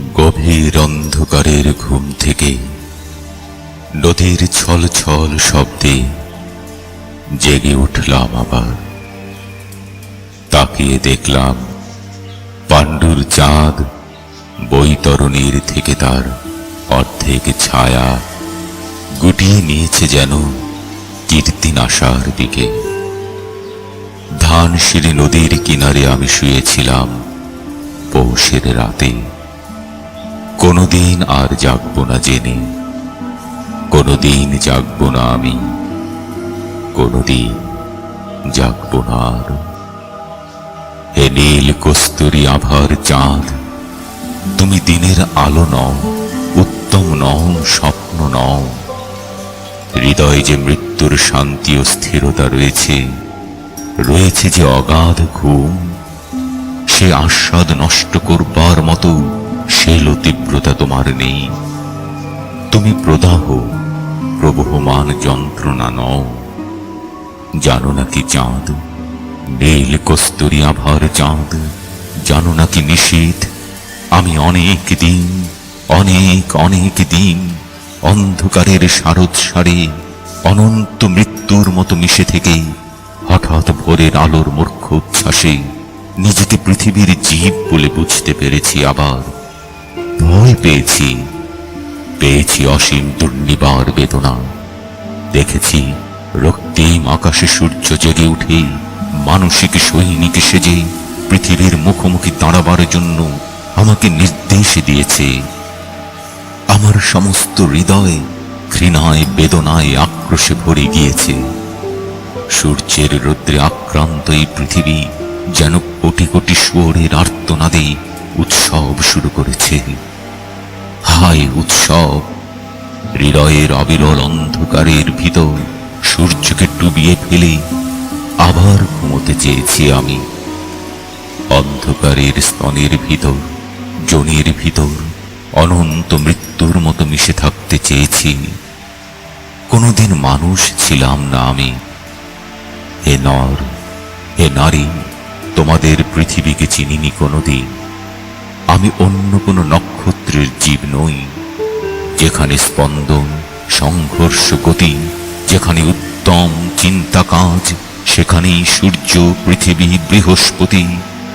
গভীর অন্ধকারের ঘুম থেকে নদীর ছল ছল শব্দে জেগে উঠলাম আবার। তাকিয়ে দেখলাম পাণ্ডুর চাঁদ বৈতরণীর থেকে তার অর্ধেক ছায়া গুটিয়ে নিয়েছে যেন কীর্তিন আসার দিকে। ধানসিঁড়ি নদীর কিনারে আমি শুয়েছিলাম পৌষের রাতে। কোনোদিন আর জাগব না জেনে। কোনোদিন জাগব না আমি। কোনোদিন জাগব না আর। হে নীল কস্তুরী আভার চাঁদ, তুমি দিনের আলো নও, উত্তম নও, স্বপ্ন নও। হৃদয়ে যে মৃত্যুর শান্তি ও স্থিরতা রয়েছে রয়েছে যে অগাধ ঘুম, সে আস্বাদ নষ্ট করবার মতো তোমার নেই। তুমি প্রদাহ, প্রবহমান যন্ত্রণা নও। জানো নাকি চাঁদ, নীল কস্তুরী আভার চাঁদ, জানো নাকি নিশীথ আমি অনেক দিন, অনেক অনেক দিন অন্ধকারের শারদ সারে অনন্ত মৃত্যুর মতো মিশে থেকে হঠাৎ ভোরের আলোর মূর্খ উচ্ছ্বাসে নিজেকে পৃথিবীর জীব বলে বুঝতে পেরেছি আবার। ভয় পেয়েছি পেয়েছি অসীম দুর্নিবার বেদনা। দেখেছি রক্তিম আকাশে সূর্য জেগে উঠে, মানসিক সৈনিক সেজে পৃথিবীর মুখোমুখি দাঁড়াবার জন্য আমাকে নির্দেশ দিয়েছে। আমার সমস্ত হৃদয় ঘৃণায়, বেদনায়, আক্রোশে ভরে গিয়েছে। সূর্যের রৌদ্রে আক্রান্ত এই পৃথিবী যেন কোটি কোটি সুরের আর্তনাদে উৎসব শুরু করেছে। হায় উৎসব! হৃদয়ের অবিরল অন্ধকারের ভিতর সূর্যকে ডুবিয়ে ফেলে আবার ঘুমোতে চেয়েছি আমি। অন্ধকারের স্তনের ভিতর, জনির ভিতর অনন্ত মৃত্যুর মতো মিশে থাকতে চেয়েছি। কোনোদিন মানুষ ছিলাম না আমি। হে নর, হে নারী, তোমাদের পৃথিবীকে চিনিনি কোনোদিন। আমি অন্য কোনো নক্ষত্রের জীব নই, যেখানে স্পন্দন, সংঘর্ষ গতি, যেখানে উত্তম চিন্তা কাজ সেখানেই সূর্য, পৃথিবী, বৃহস্পতি,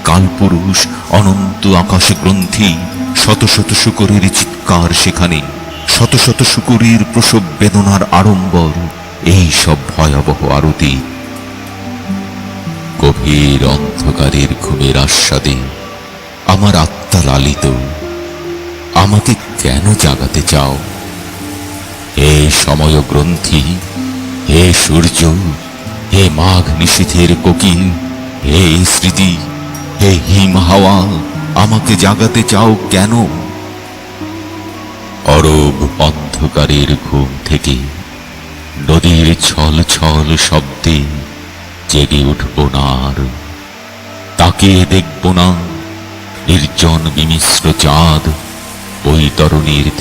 কালপুরুষ, অনন্ত আকাশ গ্রন্থি, শত শত শুকরের চিৎকার সেখানে, শত শত শুকরের প্রসব বেদনার আড়ম্বর, এই সব ভয়াবহ আরতি। গভীর অন্ধকারের ঘুমের আস্বাদে আমার আত্মা লালিত। আমাকে কেন জাগাতে চাও? হে সময় গ্রন্থি হে সূর্য, হে মাঘ নিশীথের কোকিল, হে স্মৃতি, হে হিম হাওয়া, আমাকে জাগাতে চাও কেন? অরব অন্ধকারের ঘুম থেকে নদীর ছল ছল শব্দে জেগে উঠব না আর তাকিয়ে দেখব না নির্জন বিমিশ্র চাঁদ বৈতরণীর থেকে